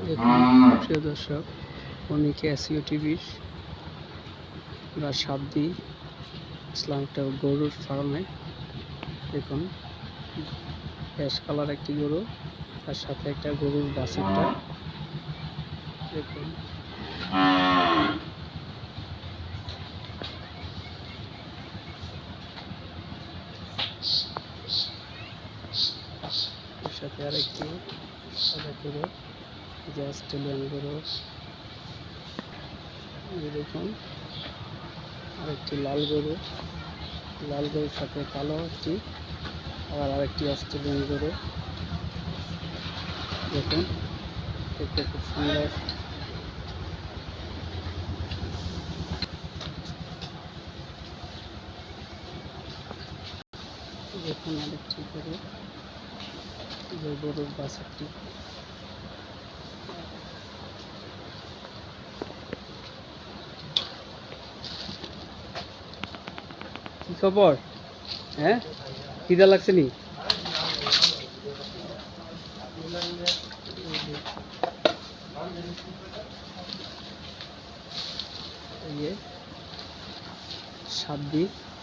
প্রিয় দর্শক, অনেক এসিও টিভির বা সাবদি ইসলাম একটা গরুর ফার্মে দেখুন অ্যাশ কালার একটি গরু, তার সাথে একটা গরুর বাছুরটা। দেখুন। সাথে আরেকটি যে অস্ট্রেলিয়ান গরু এই দেখুন, আরেকটি লাল গরু। লাল গরুর সাথে কালো একটি, আবার আরেকটি অস্ট্রেলিয়ান গরু। দেখুন, দেখতে খুব সুন্দর। দেখুন আরেকটি গরু। যে গরুর বাছারটি খবর? হ্যাঁ? খিদা লাগছে নি?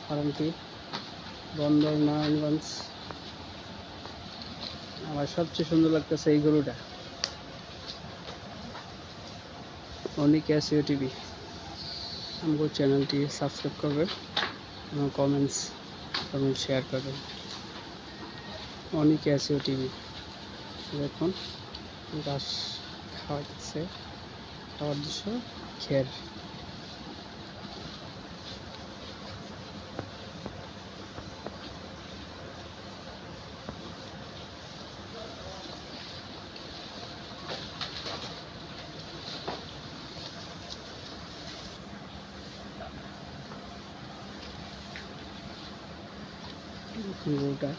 ফার্মটি বন্দর, নারায়ণগঞ্জ। আমার সবচেয়ে সুন্দর লাগতেছে এই গরুটা। অনেক এসিও টিভি আমার চ্যানেলটি সাবস্ক্রাইব করবেন। এবং কমেন্টস এবং শেয়ার করবেন অনেক আছে টিভি দেখুন ঘাস খাওয়াচ্ছে খাওয়ার দৃশ্য খের। দেখুন গরুটা